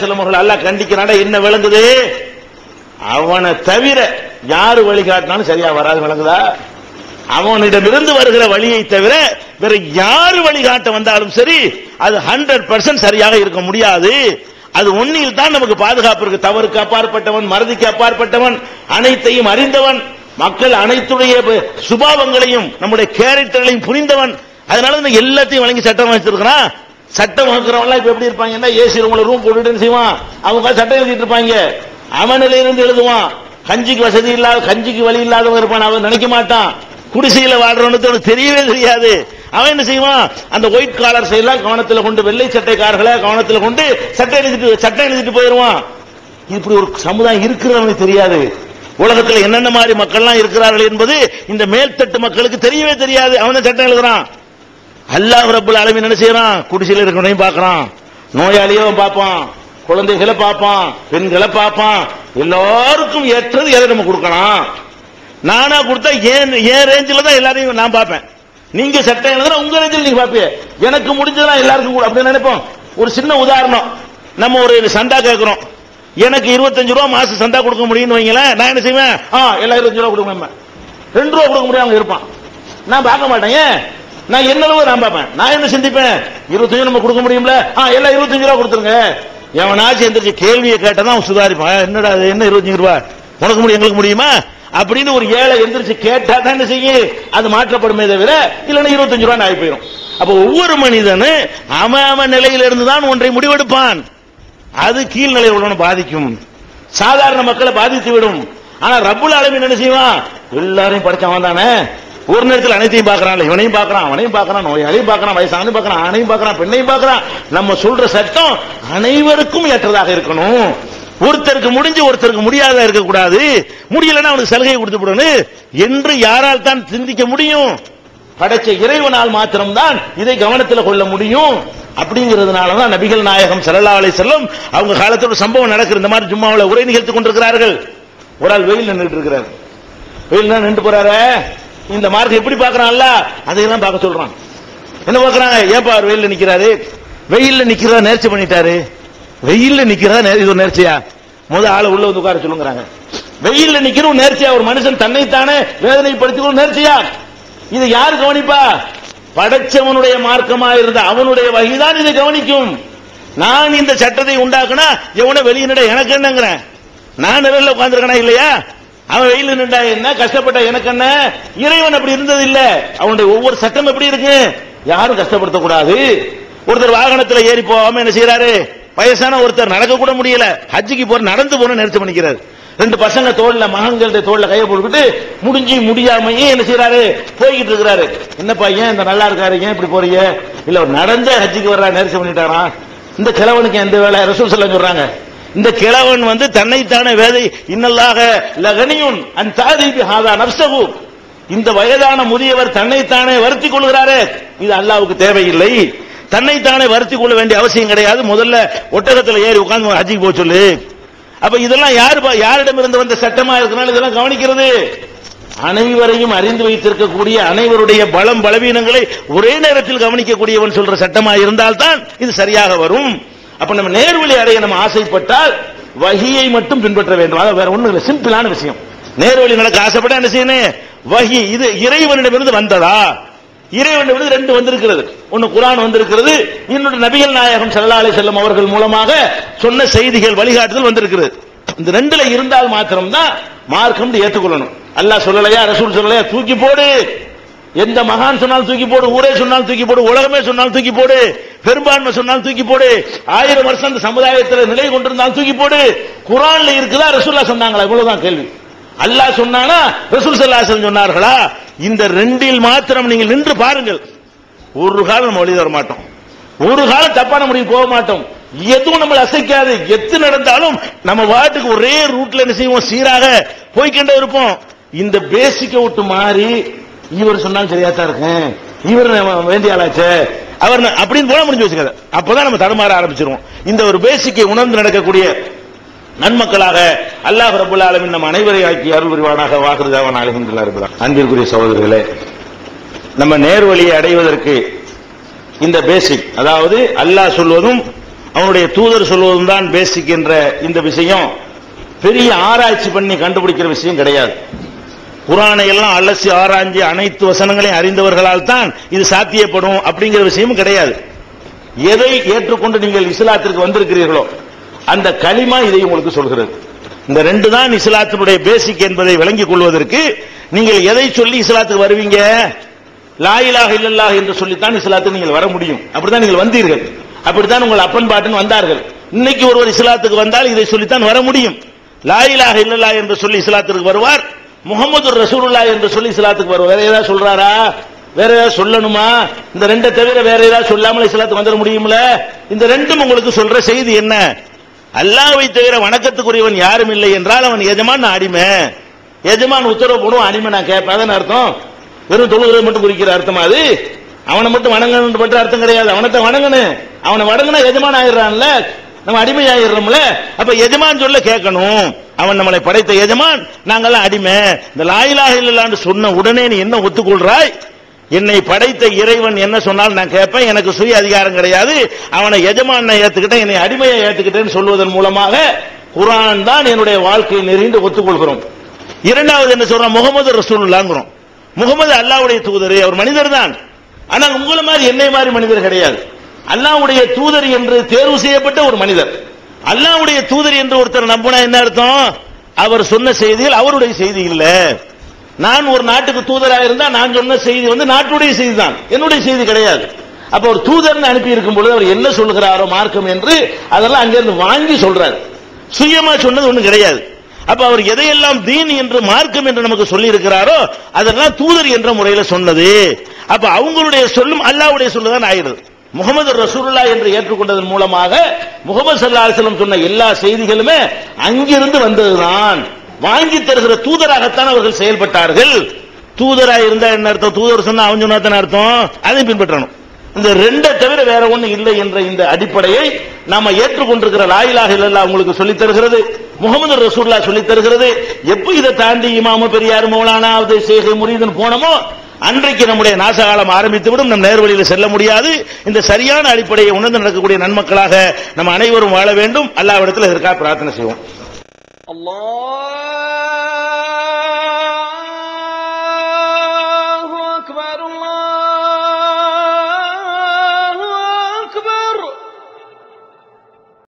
செல்லமர்கள் அல்ல கண்டிக்கிறாடா என்ன விளங்குது? அவனை தவிர யாரு வழிகாட்டினாலும் சரியா வராது விளங்குதா? அவனிடமிருந்து வருகிற வழியை தவிர வேற யாரு வழிகாட்ட வந்தாலும் சரி அது ஹண்ட்ரட் பர்சன்ட் சரியாக இருக்க முடியாது. அது ஒன்னில் தான் நமக்கு பாதுகாப்பு இருக்கு. தவறுக்கு அப்பாற்பட்டவன் மறதிக்கு அப்பாற்பட்டவன் அனைத்தையும் அறிந்தவன் மக்கள் அனைத்துடைய சுபாவங்களையும் நம்முடைய கேரக்டர்களையும் புரிந்தவன். அதனால இந்த எல்லாத்தையும் வழங்கி சட்டம் வச்சிருக்கிறான் சட்டம் வகுக்கிறவங்களாம் இப்ப எப்படி இருப்பாங்கன்னா ஏசி ரூம்ல ரூம் போட்டுட்டு செய்வான்? அவங்க சட்டம் எழுதிட்டு இருப்பாங்க. அவனில இருந்து எழுதுவான். கஞ்சிக்கு வசதி இல்லாத கஞ்சிக்கு வழி இல்லாதவங்க இருப்பான். அவன் நினைக்க மாட்டான். குடிசையில வாழ்றவனுக்கு அவனுக்கு தெரியவே தெரியாது. அவன் என்ன செய்வான்? அந்த ஒயிட் காலர்ஸ் எல்லாம் கவனத்தில் கொண்டு வெள்ளை சட்டைக்காரர்களை கவனத்தில் கொண்டு சட்டை எழுதிட்டு சட்டம் எழுதிட்டு போயிருவான். இப்படி ஒரு சமுதாயம் இருக்கிறவனுக்கு தெரியாது. உலகத்தில் என்னென்ன மாதிரி மக்கள்லாம் இருக்கிறார்கள் என்பது இந்த மேல்தட்டு மக்களுக்கு தெரியவே தெரியாது. அவன் சட்டம் எழுதுறான். அல்லாஹ் ரப்பல் அளவு என்ன செய்யறான்? குடிசையில் இருக்கிறவனையும் பார்க்கறான். நோயாளியும் பார்ப்பான். குழந்தைகளை பார்ப்பான். பெண்களை பார்ப்பான். எல்லாருக்கும் ஏற்றது எதை நம்ம கொடுக்கலாம் நானா கொடுத்தா ஏன் ஏன் ரேஞ்சில் தான் எல்லாரையும் நான் பார்ப்பேன். நீங்க சட்டம் எழுதுனா உங்க ரேஞ்சில் நீங்க பார்ப்பீங்க. எனக்கு முடிஞ்சதுனா எல்லாருக்கும் கூட. அப்படின்னு நினைப்போம். ஒரு சின்ன உதாரணம். நம்ம ஒரு சந்தா கேட்கிறோம். எனக்கு இருபத்தஞ்சு ரூபா மாசம் சந்தா கொடுக்க முடியும்னு வைங்களேன். நான் என்ன செய்வேன்? ஆ எல்லா இருபத்தஞ்சு ரூபா கொடுக்க ரெண்டு ரூபா கொடுக்க முடியும் அவங்க இருப்பான். நான் பார்க்க மாட்டேன். ஏன்? நான் என்னளவு நான் பார்ப்பேன். நான் என்ன சிந்திப்பேன்? இருபத்தஞ்சு நம்ம கொடுக்க முடியும்ல? ஆ எல்லாம் இருபத்தஞ்சு ரூபா கொடுத்துருங்க. எவனாச்சும் எந்திரிச்சு கேள்வியை கேட்டதான் அவன் சுதாரிப்பான். என்னடா இது, என்ன இருபத்தஞ்சு ரூபா? உனக்கு முடியும் எங்களுக்கு முடியுமா? அப்படின்னு ஒரு ஏழை எந்திரிச்சு கேட்டா தான் என்ன செய்யும்? அது மாற்றப்படுமே தவிர இல்லைன்னா இருபத்தஞ்சு ரூபா ஆகி போயிடும் அப்ப ஒவ்வொரு மனிதனு அவன் அவன் நிலையில இருந்து தான் ஒன்றை முடிவெடுப்பான். அது கீழ்நிலை உள்ளவனை பாதிக்கும். சாதாரண மக்களை பாதித்து விடும். ஆனா ரப்புல் அளவின் என்ன செய்வான்? எல்லாரையும் படிச்சவன் தானே? ஒரு நேரத்தில் அனைத்தையும் பார்க்கறான் இவனையும் பார்க்கறான் அவனையும் பார்க்கறான் நோயாளியும் பார்க்கறான் வயசானு பார்க்கறான் ஆணையும் பார்க்கறான் பெண்ணையும் பார்க்கறான். நம்ம சொல்ற சட்டம் அனைவருக்கும் ஏற்றதாக இருக்கணும். ஒருத்தருக்கு முடிஞ்சு ஒருத்தருக்கு முடியாத இருக்கக்கூடாது. முடியலன்னா அவனுக்கு சலுகை கொடுத்து விடணும். என்று யாரால் தான் சிந்திக்க முடியும்? படைச்ச இறைவனால் மாத்திரம்தான் இதை கவனத்தில் கொள்ள முடியும். அப்படிங்கிறதுனால தான் நபிகள் நாயகம் ஸல்லல்லாஹு அலை செல்லும் அவங்க காலத்தோட சம்பவம் நடக்குது. இந்த மாதிரி ஜும்மாவுல உரை நிகழ்த்தி கொண்டிருக்கிறார்கள். ஒரு ஆள் வெயில் நின்றுட்டு இருக்கிறார். வெயில் நின்று போறாரு. இந்த மார்க் எப்படி பார்க்கறான்ல? அதையெல்லாம் பார்க்க சொல்றான். என்ன பார்க்கறாங்க? ஏப்பா அவர் வெயில்ல நிக்கிறாரு. வெயில்ல நிக்கிறதா நேர்ச்சி பண்ணிட்டாரு. வெயில்ல நிக்கிறதா இது நேர்ச்சியா? முத ஆளை உள்ள வந்து உட்கார சொல்லுங்கிறாங்க. வெயில்ல நிக்கிறோம் நேர்ச்சியா? ஒரு மனுஷன் தன்னைத்தானே வேதனைப்படுத்திக்கணும் நேர்ச்சியா? இது யார் கவனிப்பா? படைச்சவனுடைய மார்க்கமா இருந்த அவனுடைய வகைதான் இதை கவனிக்கும். நான் இந்த சட்டத்தை உண்டாக்குனா எவனை வெளியே எனக்கு என்னங்கிறேன். நான் நிழல்ல உட்கார்ந்துருக்கேனா இல்லையா? அவன் வெயில் நின்றா என்ன? கஷ்டப்பட்ட எனக்கு என்ன? இறைவன் அப்படி இருந்தது இல்ல அவனுடைய ஒவ்வொரு சட்டம் எப்படி இருக்கு? யாரும் கஷ்டப்படுத்த கூடாது ஒருத்தர் வாகனத்துல ஏறி போகாம என்ன செய்யறாரு வயசான ஒருத்தர் நடக்க கூட முடியல. ஹஜ்ஜிக்கு போற நடந்து போன நினைச்சு பண்ணிக்கிறார். ரெண்டு பசங்க தோல்ல மகன்களுடைய தோல்ல கையை போட்டுக்கிட்டு முடிஞ்சு முடியாமையே என்ன செய்யறாரு போய்கிட்டு இருக்கிறாரு. என்னப்பா ஏன் இந்த நல்லா இருக்காரு? ஏன் இப்படி போறீங்க? இல்ல நடந்த ஹஜ்ஜிக்கு வர்றா நேர்ச்சி பண்ணிட்டாரா இந்த கிழவனுக்கு எந்த வேலை? ரசூல் சொல்ல சொல்றாங்க. இந்த கிழவன் வந்து தன்னைத்தானே வேதை இன்னல்லாக லகனியுன் அன் தாதிபி ஹாதா நப்சகு இந்த வயதான முதியவர் தன்னைத்தானே வருத்திக் கொள்கிறாரே. இது அல்லாவுக்கு தேவையில்லை. தன்னைத்தானே வருத்திக் கொள்ள வேண்டிய அவசியம் கிடையாது. முதல்ல ஒட்டகத்தில் ஏறி உட்கார்ந்து ஹஜ்ஜிக்கு போக சொல்லு. அப்ப இதெல்லாம் யாரு யாரிடம் இருந்து வந்த சட்டமா இருக்கிறனால இதெல்லாம் கவனிக்கிறது? அனைவரையும் அறிந்து வைத்திருக்கக்கூடிய அனைவருடைய பலம் பலவீனங்களை ஒரே நேரத்தில் கவனிக்கக்கூடியவன் சொல்ற சட்டமா இருந்தால்தான் இது சரியாக வரும். அப்ப நம்ம நேர்வழி அடைய நம்ம ஆசைப்பட்டால் வகியை மட்டும் பின்பற்ற வேண்டும். அதான் வேற ஒண்ணும் இல்லை. சிம்பிளான விஷயம். நேர்வழி நடக்க ஆசைப்பட்டா என்ன செய்யணும்? வகி. இது இறைவனிடமிருந்து வந்ததா? இறைவனிடமிருந்து ரெண்டு வந்திருக்கிறது. ஒன்னு குரான் வந்திருக்கிறது. இன்னொரு நபிகள் நாயகம் ஸல்லல்லாஹு செல்லும் செல்லம் அவர்கள் மூலமாக சொன்ன செய்திகள் வழிகாட்டுதல் வந்திருக்கிறது. இந்த ரெண்டுல இருந்தால் மாத்திரம்தான் மார்க்கம் ஏற்றுக்கொள்ளணும். அல்லாஹ் சொல்லலையா? ரசூல் சொல்லலையா? தூக்கி போடு. எந்த மகான் சொன்னாலும் தூக்கி போடு. ஊரே சொன்னாலும் தூக்கி போடு. உலகமே சொன்னாலும் தூக்கி போடு. பெரும்பான்மை சொன்னாலும் தூக்கி போடு. ஆயிரம் வருஷம் அந்த சமுதாயத்தில் நிலை கொண்டிருந்தாலும் தூக்கி போடு. குரான்ல இருக்குதா? ரசூல்லா சொன்னாங்களா? இவ்வளவுதான் கேள்வி. அல்லாஹ் சொன்னானா? ரசூல் சல்லாசன் சொன்னார்களா? இந்த ரெண்டில் மாத்திரம் நீங்கள் நின்று பாருங்கள். ஒரு காலம் நம்ம வழி தர மாட்டோம் ஒரு காலம் தப்பான முடிவு போக மாட்டோம். எதுவும் நம்மளை அசைக்காது. எத்து நடந்தாலும் நம்ம வாட்டுக்கு ஒரே ரூட்ல என்ன செய்வோம்? சீராக போய்க்கிட்டே இருப்போம். இந்த பேசிக்க விட்டு மாறி இவர் சொன்னாலும் சரியா தான் இருக்கேன். இவர் வேண்டிய ஆளாச்சே. அவர் அப்படின்னு போல முடிஞ்சு வச்சுக்காது. அப்பதான் நம்ம தடுமாற ஆரம்பிச்சிருவோம். இந்த ஒரு பேசிக்கை உணர்ந்து நடக்கக்கூடிய நன்மக்களாக அல்லாஹ் ரபுல் ஆலமின் நம் அனைவரை ஆக்கி அருள் புரிவானாக வாக்குறுதாவன் அழகின்றா அன்பிற்குரிய சகோதரர்களே நம்ம நேர்வழியை அடைவதற்கு இந்த பேசிக் அதாவது அல்லாஹ் சொல்வதும் அவனுடைய தூதர் சொல்வதும் தான் பேசிக் என்ற இந்த விஷயம் பெரிய ஆராய்ச்சி பண்ணி கண்டுபிடிக்கிற விஷயம் கிடையாது. குரானை எல்லாம் அலசி ஆராய்ஞ்சு அனைத்து வசனங்களையும் அறிந்தவர்களால் தான் இது சாத்தியப்படும் அப்படிங்கிற விஷயமும் கிடையாது. எதை ஏற்றுக்கொண்டு நீங்கள் இஸ்லாத்திற்கு வந்திருக்கிறீர்களோ அந்த களிமா இதை உங்களுக்கு சொல்கிறது. இந்த ரெண்டு தான் இஸ்லாத்தினுடைய பேசிக் என்பதை விளங்கிக் கொள்வதற்கு நீங்கள் எதை சொல்லி இஸ்லாத்துக்கு வருவீங்க? லாயிலாக இல்லல்லாக என்று சொல்லித்தான் இஸ்லாத்துக்கு நீங்கள் வர முடியும். அப்படித்தான் நீங்கள் வந்தீர்கள். அப்படித்தான் உங்கள் அப்பன் பாட்டன் வந்தார்கள். இன்னைக்கு ஒருவர் இஸ்லாத்துக்கு வந்தால் இதை சொல்லித்தான் வர முடியும். லாயிலாக இல்லல்லா என்று சொல்லி இஸ்லாத்திற்கு வருவார். முகமது ரசூலுல்லா என்று சொல்லி இஸ்லாத்துக்கு வரும் வேற ஏதாவது சொல்றாரா? வேற ஏதாவது சொல்லணுமா? இந்த ரெண்டை தவிர வேற ஏதாவது சொல்லாமல் இஸ்லாத்துக்கு வந்துட முடியும்ல? இந்த ரெண்டும் உங்களுக்கு சொல்ற செய்தி என்ன? அல்லாவை தவிர வணக்கத்துக்குரியவன் யாரும் இல்லை என்றால் அவன் எஜமான் அடிமை. எஜமான் உத்தரவு போடும் அடிமை நான் கேட்பேன். அர்த்தம்? வெறும் தொழுகிறது மட்டும் குறிக்கிற அர்த்தமா அது? அவனை மட்டும் வணங்கணும் பண்ற அர்த்தம் கிடையாது. அவனத்தை வணங்கணும். அவனை வணங்கினா எஜமான் ஆயிடுறான்ல. நம்ம அடிமை அப்ப எஜமான் சொல்ல கேட்கணும். அவன் நம்மளை படைத்த எஜமான். நாங்கெல்லாம் அடிமை. இந்த லாயிலாக இல்லலான்னு சொன்ன உடனே நீ என்ன ஒத்துக்கொள்றாய்? என்னை படைத்த இறைவன் என்ன சொன்னாலும் நான் கேட்பேன். எனக்கு சுய அதிகாரம் கிடையாது. அவனை எஜமான ஏத்துக்கிட்டேன். என்னை அடிமையை ஏத்துக்கிட்டேன்னு சொல்வதன் மூலமாக குரான் தான் என்னுடைய வாழ்க்கையை நெறிந்து ஒத்துக்கொள்கிறோம். இரண்டாவது என்ன சொல்றோம் முகமது ரசூல்லாங்கிறோம் முகமது அல்லாஹ்வுடைய தூதர். அவர் மனிதர் தான். ஆனால் உங்களை மாதிரி என்னை மாதிரி மனிதர் கிடையாது. அல்லாவுடைய தூதர் என்று தேர்வு செய்யப்பட்ட ஒரு மனிதர். அல்லாவுடைய தூதர் என்று ஒருத்தர் நம்பினா என்ன அர்த்தம்? அவர் சொன்ன செய்திகள் அவருடைய செய்தி இல்ல. நான் ஒரு நாட்டுக்கு தூதராக இருந்தா நான் சொன்ன செய்தி வந்து நாட்டுடைய செய்தி தான். என்னுடைய செய்தி கிடையாது. அப்ப ஒரு தூதர்னு அனுப்பி இருக்கும் பொழுது அவர் என்ன சொல்லுகிறாரோ மார்க்கம் என்று அதெல்லாம் அங்கிருந்து வாங்கி சொல்றாரு. சுயமா சொன்னது ஒண்ணும் கிடையாது. அப்ப அவர் எதையெல்லாம் தீன் என்று மார்க்கம் என்று நமக்கு சொல்லி இருக்கிறாரோ அதெல்லாம் தூதர் என்ற முறையில சொன்னது. அப்ப அவங்களுடைய சொல்லும் அல்லாவுடைய சொல்லுதான் ஆயிடுது. முகமது ரசூலுல்லா என்று ஏற்றுக்கொண்டதன் மூலமாக முகமது சல்லா அலிஸ்லம் சொன்ன எல்லா செய்திகளுமே அங்கிருந்து வந்ததுதான். வாங்கி தருகிற தூதராகத்தான் அவர்கள் செயல்பட்டார்கள். தூதராக இருந்தா என்ன அர்த்தம்? தூதர் சொன்னா அவன் சொன்னா தானே அர்த்தம்? அதையும் பின்பற்றணும். இந்த ரெண்டை தவிர வேற ஒண்ணு இல்லை என்ற இந்த அடிப்படையை நாம ஏற்றுக்கொண்டிருக்கிற லாயிலாக இல்லல்லா உங்களுக்கு சொல்லித் தருகிறது. முகமது ரசூல்லா சொல்லித் தருகிறது. எப்ப இதை தாண்டி இமாம பெரியார் மௌலானா அது சேகை முரீதன் போனோமோ அன்றைக்கு நம்முடைய நாசகாலம் ஆரம்பித்துவிடும் நம் நேர்வழியில் செல்ல முடியாது. இந்த சரியான அடிப்படையை உணர்ந்து நடக்கக்கூடிய நன்மக்களாக நம்ம அனைவரும் வாழ வேண்டும். அல்லாவிடத்தில் இதற்காக பிரார்த்தனை செய்வோம். அல்லாஹ்